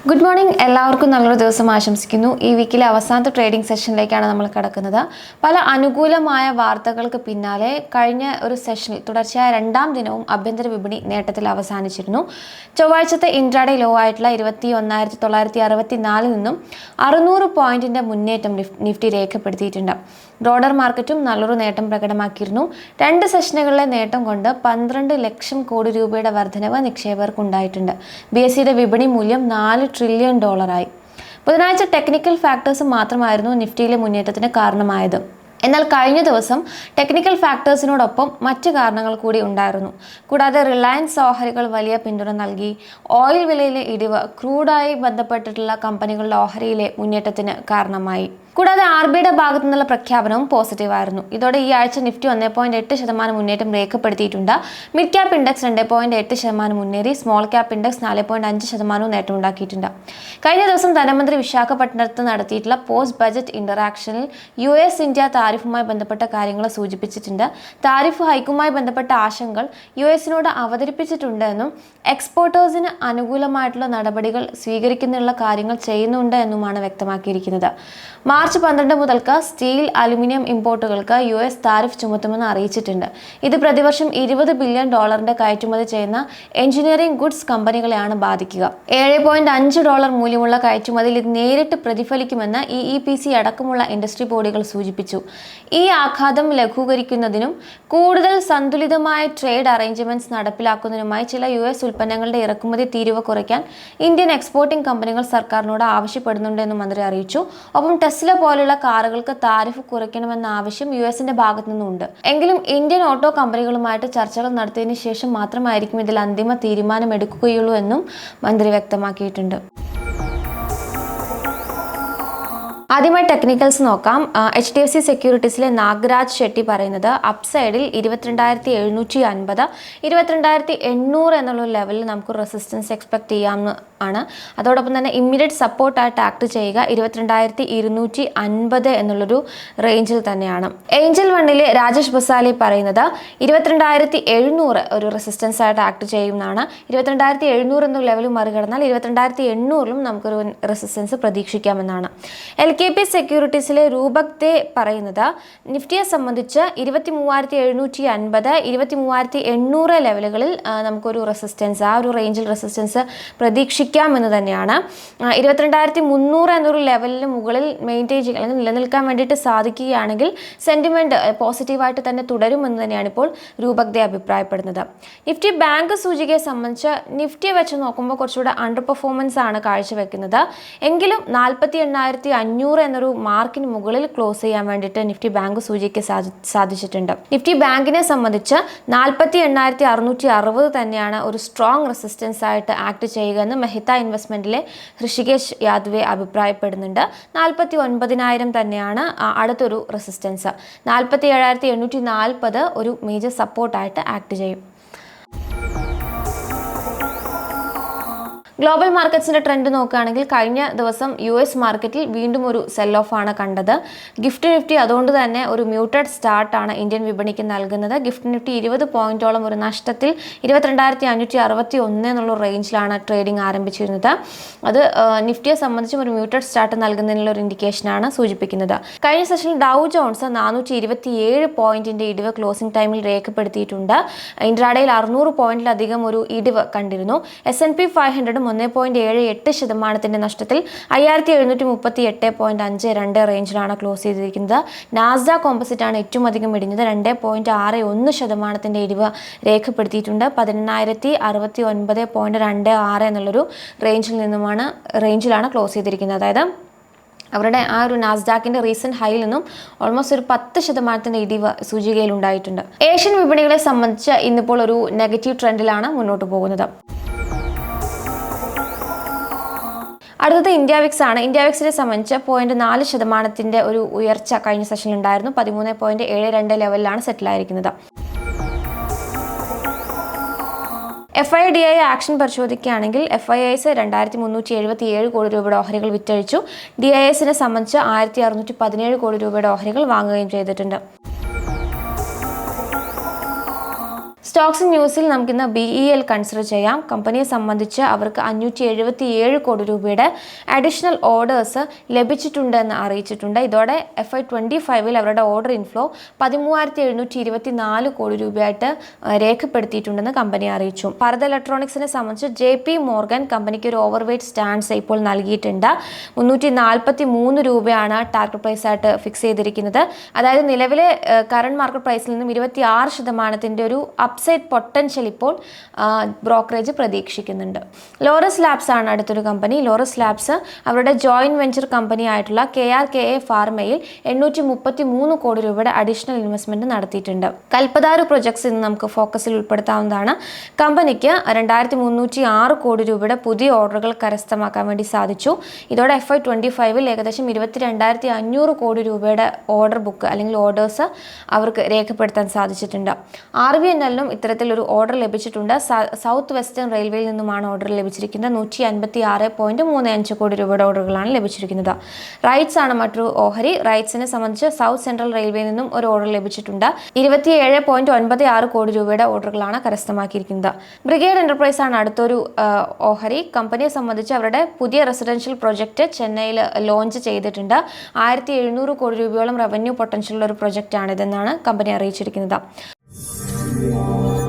Good morning എല്ലാവർക്കും നല്ലൊരു ദിവസം ആശംസിക്കുന്നു. ഈ വീക്കിലെ അവസാനത്തെ ട്രേഡിംഗ് സെഷനിലേക്കാണ് നമ്മൾ കിടക്കുന്നത്. പല അനുകൂലമായ വാർത്തകൾക്ക് പിന്നാലെ കഴിഞ്ഞ ഒരു സെഷനിൽ തുടർച്ചയായ രണ്ടാം ദിനവും ആഭ്യന്തര വിപണി നേട്ടത്തിൽ അവസാനിച്ചിരുന്നു. ചൊവ്വാഴ്ചത്തെ ഇൻട്രാഡേ ലോ ആയിട്ടുള്ള ഇരുപത്തി ഒന്നായിരത്തി തൊള്ളായിരത്തി അറുപത്തി നാലിൽ നിന്നും അറുന്നൂറ് പോയിന്റിന്റെ മുന്നേറ്റം നിഫ്റ്റി രേഖപ്പെടുത്തിയിട്ടുണ്ട്. ബ്രോഡർ മാർക്കറ്റും നല്ലൊരു നേട്ടം പ്രകടമാക്കിയിരുന്നു. രണ്ട് സെഷനുകളിലെ നേട്ടം കൊണ്ട് പന്ത്രണ്ട് ലക്ഷം കോടി രൂപയുടെ വർധനവ് നിക്ഷേപകർക്കുണ്ടായിട്ടുണ്ട്. ബി എസ് സിയുടെ വിപണി മൂല്യം നാല് ട്രില്യൺ ഡോളറായി ബുധനാഴ്ച ടെക്നിക്കൽ ഫാക്ടേഴ്സ് മാത്രമായിരുന്നു നിഫ്റ്റിയിലെ മുന്നേറ്റത്തിന് കാരണമായത്. എന്നാൽ കഴിഞ്ഞ ദിവസം ടെക്നിക്കൽ ഫാക്ടേഴ്സിനോടൊപ്പം മറ്റ് കാരണങ്ങൾ കൂടി ഉണ്ടായിരുന്നു. കൂടാതെ റിലയൻസ് ഓഹരികൾ വലിയ പിന്തുണ നൽകി. ഓയിൽ വിലയിലെ ഇടിവ് ക്രൂഡായി ബന്ധപ്പെട്ടിട്ടുള്ള കമ്പനികളുടെ ഓഹരിയിലെ മുന്നേറ്റത്തിന് കാരണമായി. കൂടാതെ ആർ ബിയുടെ ഭാഗത്തു നിന്നുള്ള പ്രഖ്യാപനവും പോസിറ്റീവായിരുന്നു ഇതോടെ ഈ ആഴ്ച നിഫ്റ്റി ഒന്നേ പോയിന്റ് എട്ട് ശതമാനം മുന്നേറ്റം രേഖപ്പെടുത്തിയിട്ടുണ്ട്. മിഡ് ക്യാപ് ഇൻഡെക്സ് രണ്ട് പോയിന്റ് എട്ട് ശതമാനം മുന്നേറി സ്മോൾ ക്യാപ് ഇൻഡെക്സ് നാല് പോയിന്റ് അഞ്ച് ശതമാനവും നേട്ടമുണ്ടാക്കിയിട്ടുണ്ട് കഴിഞ്ഞ ദിവസം ധനമന്ത്രി വിശാഖപട്ടണത്ത് നടത്തിയിട്ടുള്ള പോസ്റ്റ് ബജറ്റ് ഇന്ററാക്ഷനിൽ യു എസ് ഇന്ത്യ താരിഫുമായി ബന്ധപ്പെട്ട കാര്യങ്ങൾ സൂചിപ്പിച്ചിട്ടുണ്ട്. താരിഫ് ഹൈക്കുമായി ബന്ധപ്പെട്ട ആശങ്കകൾ യു എസിനോട് അവതരിപ്പിച്ചിട്ടുണ്ട് എന്നും എക്സ്പോർട്ടേഴ്സിന് അനുകൂലമായിട്ടുള്ള നടപടികൾ സ്വീകരിക്കുന്നതിനുള്ള കാര്യങ്ങൾ ചെയ്യുന്നുണ്ട് എന്നുമാണ് വ്യക്തമാക്കിയിരിക്കുന്നത്. മാർച്ച് പന്ത്രണ്ട് മുതൽക്ക് സ്റ്റീൽ അലുമിനിയം ഇമ്പോർട്ടുകൾക്ക് യു എസ് താരിഫ് ചുമത്തുമെന്ന് അറിയിച്ചിട്ടുണ്ട്. ഇത് പ്രതിവർഷം ഇരുപത് ബില്യൺ ഡോളറിന്റെ കയറ്റുമതി ചെയ്യുന്ന എഞ്ചിനീയറിംഗ് ഗുഡ്സ് കമ്പനികളെയാണ് ബാധിക്കുക. ഏഴ് പോയിന്റ് അഞ്ച് ഡോളർ മൂല്യമുള്ള കയറ്റുമതിയിൽ ഇത് നേരിട്ട് പ്രതിഫലിക്കുമെന്ന് ഇ ഇ പി സി അടക്കമുള്ള ഇൻഡസ്ട്രി ബോഡികൾ സൂചിപ്പിച്ചു. ഈ ആഘാതം ലഘൂകരിക്കുന്നതിനും കൂടുതൽ സന്തുലിതമായ ട്രേഡ് അറേഞ്ച്മെന്റ്സ് നടപ്പിലാക്കുന്നതിനുമായി ചില യു എസ് ഉൽപ്പന്നങ്ങളുടെ ഇറക്കുമതി തീരുവ കുറയ്ക്കാൻ ഇന്ത്യൻ എക്സ്പോർട്ടിംഗ് കമ്പനികൾ സർക്കാരിനോട് ആവശ്യപ്പെടുന്നുണ്ടെന്നും മന്ത്രി അറിയിച്ചു. ഒപ്പം ടെസ്ല പോലുള്ള കാറുകൾക്ക് താരിഫ് കുറയ്ക്കണമെന്ന ആവശ്യം യു എസിന്റെ ഭാഗത്തു നിന്നുണ്ട് എങ്കിലും ഇന്ത്യൻ ഓട്ടോ കമ്പനികളുമായിട്ട് ചർച്ചകൾ നടത്തിയതിനു ശേഷം മാത്രമായിരിക്കും ഇതിൽ അന്തിമ തീരുമാനം എടുക്കുകയുള്ളൂ എന്നും മന്ത്രി വ്യക്തമാക്കിയിട്ടുണ്ട്. ആദ്യമായി ടെക്നിക്കൽസ് നോക്കാം. എച്ച് ഡി എഫ് സി സെക്യൂരിറ്റീസിലെ നാഗരാജ് ഷെട്ടി പറയുന്നത് അപ്സൈഡിൽ ഇരുപത്തിരണ്ടായിരത്തി എഴുന്നൂറ്റി അൻപത് ഇരുപത്തിരണ്ടായിരത്തി എണ്ണൂറ് എന്നുള്ള ലെവലിൽ നമുക്ക് റെസിസ്റ്റൻസ് എക്സ്പെക്ട് ചെയ്യാമെന്ന് ആണ്. അതോടൊപ്പം തന്നെ ഇമ്മീഡിയറ്റ് സപ്പോർട്ടായിട്ട് ആക്ട് ചെയ്യുക ഇരുപത്തിരണ്ടായിരത്തി ഇരുന്നൂറ്റി അൻപത് എന്നുള്ളൊരു റേഞ്ചിൽ തന്നെയാണ്. ഏഞ്ചൽ വണ്ണിലെ രാജേഷ് ബസാലി പറയുന്നത് ഇരുപത്തിരണ്ടായിരത്തി എഴുന്നൂറ് ഒരു റെസിസ്റ്റൻസ് ആയിട്ട് ആക്ട് ചെയ്യുമെന്നാണ് ഇരുപത്തിരണ്ടായിരത്തി എഴുന്നൂറ് എന്ന ലെവൽ മറികടന്നാൽ ഇരുപത്തിരണ്ടായിരത്തി എണ്ണൂറിലും നമുക്കൊരു റെസിസ്റ്റൻസ് പ്രതീക്ഷിക്കാമെന്നാണ്. എൽ കെ പി സെക്യൂരിറ്റീസിലെ രൂപക്തെ പറയുന്നത് നിഫ്റ്റിയെ സംബന്ധിച്ച് ഇരുപത്തി മൂവായിരത്തി എഴുന്നൂറ്റി അൻപത് ഇരുപത്തി മൂവായിരത്തി എണ്ണൂറ് ലെവലുകളിൽ നമുക്കൊരു റെസിസ്റ്റൻസ് ആ ഒരു റേഞ്ചിൽ റെസിസ്റ്റൻസ് പ്രതീക്ഷിക്കാം എന്ന് തന്നെയാണ്. ഇരുപത്തിരണ്ടായിരത്തി മുന്നൂറ് എന്നൊരു ലെവലിന് മുകളിൽ മെയിന്റെയിൻ ചെയ്യുക അല്ലെങ്കിൽ നിലനിൽക്കാൻ വേണ്ടിയിട്ട് സാധിക്കുകയാണെങ്കിൽ സെന്റിമെന്റ് പോസിറ്റീവായിട്ട് തന്നെ തുടരുമെന്ന് തന്നെയാണ് ഇപ്പോൾ രൂപക്തെ അഭിപ്രായപ്പെടുന്നത്. നിഫ്റ്റി ബാങ്ക് സൂചികയെ സംബന്ധിച്ച് നിഫ്റ്റിയെ വെച്ച് നോക്കുമ്പോൾ കുറച്ചുകൂടെ അണ്ടർ പെർഫോമൻസ് ആണ് കാഴ്ചവെക്കുന്നത്. എങ്കിലും നാൽപ്പത്തി എണ്ണായിരത്തി അഞ്ഞൂറ് എന്നൊരു മാർക്കിന് മുകളിൽ ക്ലോസ് ചെയ്യാൻ വേണ്ടിയിട്ട് നിഫ്റ്റി ബാങ്ക് സൂചിക്ക് സാധിച്ചിട്ടുണ്ട്. നിഫ്റ്റി ബാങ്കിനെ സംബന്ധിച്ച് നാൽപ്പത്തി എണ്ണായിരത്തി അറുന്നൂറ്റി അറുപത് തന്നെയാണ് ഒരു സ്ട്രോങ് റെസിസ്റ്റൻസ് ആയിട്ട് ആക്ട് ചെയ്യുക എന്ന് മെഹിത്ത ഇൻവെസ്റ്റ്മെന്റിലെ ഋഷികേഷ് യാദവെ അഭിപ്രായപ്പെടുന്നുണ്ട്. നാൽപ്പത്തി ഒൻപതിനായിരം തന്നെയാണ് അടുത്തൊരു റെസിസ്റ്റൻസ് നാൽപ്പത്തി ഏഴായിരത്തി എണ്ണൂറ്റി നാൽപ്പത് ഒരു മേജർ സപ്പോർട്ടായിട്ട് ആക്ട് ചെയ്യും. ഗ്ലോബൽ മാർക്കറ്റ്സിന്റെ ട്രെൻഡ് നോക്കുകയാണെങ്കിൽ കഴിഞ്ഞ ദിവസം യു എസ് മാർക്കറ്റിൽ വീണ്ടും ഒരു സെൽ ഓഫ് ആണ് കണ്ടത്. ഗിഫ്റ്റ് നിഫ്റ്റി അതുകൊണ്ട് തന്നെ ഒരു മ്യൂട്ടഡ് സ്റ്റാർട്ടാണ് ഇന്ത്യൻ വിപണിക്ക് നൽകുന്നത്. ഗിഫ്റ്റ് നിഫ്റ്റി ഇരുപത് പോയിന്റോളം ഒരു നഷ്ടത്തിൽ ഇരുപത്തിരണ്ടായിരത്തി അഞ്ഞൂറ്റി അറുപത്തി ഒന്ന് എന്നുള്ള റേഞ്ചിലാണ് ട്രേഡിംഗ് ആരംഭിച്ചിരുന്നത്. അത് നിഫ്റ്റിയെ സംബന്ധിച്ചും ഒരു മ്യൂട്ടഡ് സ്റ്റാർട്ട് നൽകുന്നതിനുള്ള ഒരു ഇൻഡിക്കേഷനാണ് സൂചിപ്പിക്കുന്നത്. കഴിഞ്ഞ സെഷനിൽ ഡൗ ജോൺസ് നാനൂറ്റി ഇരുപത്തിയേഴ് പോയിന്റിന്റെ ഇടിവ് ക്ലോസിംഗ് ടൈമിൽ രേഖപ്പെടുത്തിയിട്ടുണ്ട്. ഇൻട്രാഡയിൽ അറുന്നൂറ് പോയിന്റിലധികം ഒരു ഇടിവ് കണ്ടിരുന്നു. എസ് എൻ പി ഫൈവ് ഹൺഡ്രഡും ഒന്ന് പോയിന്റ് ഏഴ് എട്ട് ശതമാനത്തിന്റെ നഷ്ടത്തിൽ അയ്യായിരത്തി എഴുന്നൂറ്റി മുപ്പത്തി എട്ട് പോയിന്റ് അഞ്ച് രണ്ട് റേഞ്ചിലാണ് ക്ലോസ് ചെയ്തിരിക്കുന്നത്. നാസ്ഡ കോമ്പസിറ്റ് ആണ് ഏറ്റവും അധികം ഇടിഞ്ഞത്. രണ്ട് പോയിന്റ് ആറ് ഒന്ന് ശതമാനത്തിന്റെ ഇടിവ് രേഖപ്പെടുത്തിയിട്ടുണ്ട്. പതിനെണ്ണായിരത്തി അറുപത്തി ഒൻപത് പോയിന്റ് രണ്ട് ആറ് എന്നുള്ളൊരു റേഞ്ചിൽ നിന്നുമാണ് റേഞ്ചിലാണ് ക്ലോസ് ചെയ്തിരിക്കുന്നത്. അതായത് അവരുടെ ആ ഒരു നാസ്ഡാക്കിന്റെ റീസെന്റ് ഹൈയിൽ നിന്നും ഓൾമോസ്റ്റ് ഒരു പത്ത് ശതമാനത്തിന്റെ ഇടിവ് സൂചികയിൽ ഉണ്ടായിട്ടുണ്ട്. ഏഷ്യൻ വിപണികളെ സംബന്ധിച്ച് ഇന്നിപ്പോൾ ഒരു നെഗറ്റീവ് ട്രെൻഡിലാണ് മുന്നോട്ട് പോകുന്നത്. അടുത്തത് ഇന്ത്യ വിക്സ് ആണ്. ഇന്ത്യ വിക്സിനെ സംബന്ധിച്ച് പോയിന്റ് നാല് ശതമാനത്തിന്റെ ഒരു ഉയർച്ച കഴിഞ്ഞ സെഷനിൽ ഉണ്ടായിരുന്നു. പതിമൂന്ന് പോയിന്റ് ഏഴ് രണ്ട് ലെവലിലാണ് സെറ്റിൽ ആയിരിക്കുന്നത്. F I D I action പരിശോധിക്കുകയാണെങ്കിൽ എഫ് ഐ ഐസ് രണ്ടായിരത്തി മുന്നൂറ്റി എഴുപത്തി ഏഴ് കോടി രൂപയുടെ ഓഹരികൾ വിറ്റഴിച്ചു. ഡി ഐ എസിനെ സംബന്ധിച്ച് ആയിരത്തി അറുന്നൂറ്റി പതിനേഴ് കോടി രൂപയുടെ ഓഹരികൾ വാങ്ങുകയും ചെയ്തിട്ടുണ്ട്. സ്റ്റോക്സ് ന്യൂസിൽ നമുക്കിന്ന് ബി ഇ എൽ കൺസിഡർ ചെയ്യാം. കമ്പനിയെ സംബന്ധിച്ച് അവർക്ക് അഞ്ഞൂറ്റി എഴുപത്തി ഏഴ് കോടി രൂപയുടെ അഡീഷണൽ ഓർഡേഴ്സ് ലഭിച്ചിട്ടുണ്ട് എന്ന് അറിയിച്ചിട്ടുണ്ട്. ഇതോടെ എഫ് ഐ ട്വന്റി ഫൈവിൽ അവരുടെ ഓർഡർ ഇൻഫ്ലോ പതിമൂവായിരത്തി എഴുന്നൂറ്റി ഇരുപത്തി നാല് കോടി രൂപയായിട്ട് രേഖപ്പെടുത്തിയിട്ടുണ്ടെന്ന് കമ്പനി അറിയിച്ചു. ഭാരത് ഇലക്ട്രോണിക്സിനെ സംബന്ധിച്ച് ജെ പി മോർഗൻ കമ്പനിക്ക് ഒരു ഓവർ വെയ്റ്റ് സ്റ്റാൻഡ്സ് ഇപ്പോൾ നൽകിയിട്ടുണ്ട്. മുന്നൂറ്റി നാൽപ്പത്തി മൂന്ന് രൂപയാണ് ടാർഗറ്റ് പ്രൈസ് ആയിട്ട് ഫിക്സ് ചെയ്തിരിക്കുന്നത്. അതായത് നിലവിലെ കറണ്ട് മാർക്കറ്റ് പ്രൈസിൽ നിന്നും ഇരുപത്തി ആറ് ശതമാനത്തിന്റെ ഒരു അപ്സൈഡ് പൊട്ടൻഷ്യൽ ഇപ്പോൾ ബ്രോക്കറേജ് പ്രതീക്ഷിക്കുന്നുണ്ട്. ലോറസ് ലാബ്സ് ആണ് അടുത്തൊരു കമ്പനി ലോറസ് ലാബ്സ് അവരുടെ ജോയിന്റ് വെഞ്ചർ കമ്പനി ആയിട്ടുള്ള കെ ആർ കെ എ ഫാർമയിൽ എണ്ണൂറ്റി മുപ്പത്തി മൂന്ന് കോടി രൂപയുടെ അഡീഷണൽ ഇൻവെസ്റ്റ്മെന്റ് നടത്തിയിട്ടുണ്ട്. കൽപ്പതാരു പ്രൊജക്ട്സ് ഇന്ന് നമുക്ക് ഫോക്കസിൽ ഉൾപ്പെടുത്താവുന്നതാണ്. കമ്പനിക്ക് രണ്ടായിരത്തി മുന്നൂറ്റി ആറ് കോടി രൂപയുടെ പുതിയ ഓർഡറുകൾ കരസ്ഥമാക്കാൻ വേണ്ടി സാധിച്ചു. ഇതോടെ എഫ് ഐ ട്വന്റി ഫൈവിൽ ഏകദേശം ഇരുപത്തി രണ്ടായിരത്തി അഞ്ഞൂറ് കോടി രൂപയുടെ ഓർഡർ ബുക്ക് അല്ലെങ്കിൽ ഓർഡേഴ്സ് അവർക്ക് രേഖപ്പെടുത്താൻ സാധിച്ചിട്ടുണ്ട്. ആർ ബി എൻ എല്ലിനും ഇത്തരത്തിലൊരു ഓർഡർ ലഭിച്ചിട്ടുണ്ട്. സൗത്ത് വെസ്റ്റേൺ റെയിൽവേയിൽ നിന്നുമാണ് ഓർഡർ ലഭിച്ചിരിക്കുന്നത്. നൂറ്റി അൻപത്തി ആറ് മൂന്ന് അഞ്ച് കോടി രൂപയുടെ ഓർഡറുകളാണ് ലഭിച്ചിരിക്കുന്നത്. റൈറ്റ്സ് ആണ് മറ്റൊരു ഓഹരി. റൈറ്റ്സിനെ സംബന്ധിച്ച് സൗത്ത് സെൻട്രൽ റെയിൽവേയിൽ നിന്നും ഒരു ഓർഡർ ലഭിച്ചിട്ടുണ്ട്. ഇരുപത്തിയേഴ് പോയിന്റ് ഒൻപത് ആറ് കോടി രൂപയുടെ ഓർഡറുകളാണ് കരസ്ഥമാക്കിയിരിക്കുന്നത്. ബ്രിഗേഡ് എന്റർപ്രൈസ് ആണ് അടുത്തൊരു ഓഹരി. കമ്പനിയെ സംബന്ധിച്ച് അവരുടെ പുതിയ റെസിഡൻഷ്യൽ പ്രൊജക്ട് ചെന്നൈയിൽ ലോഞ്ച് ചെയ്തിട്ടുണ്ട്. ആയിരത്തി എഴുന്നൂറ് കോടി രൂപയോളം റവന്യൂ പൊട്ടൻഷ്യലുള്ള ഒരു പ്രൊജക്റ്റ് ആണിതെന്നാണ് കമ്പനി അറിയിച്ചിരിക്കുന്നത്. Música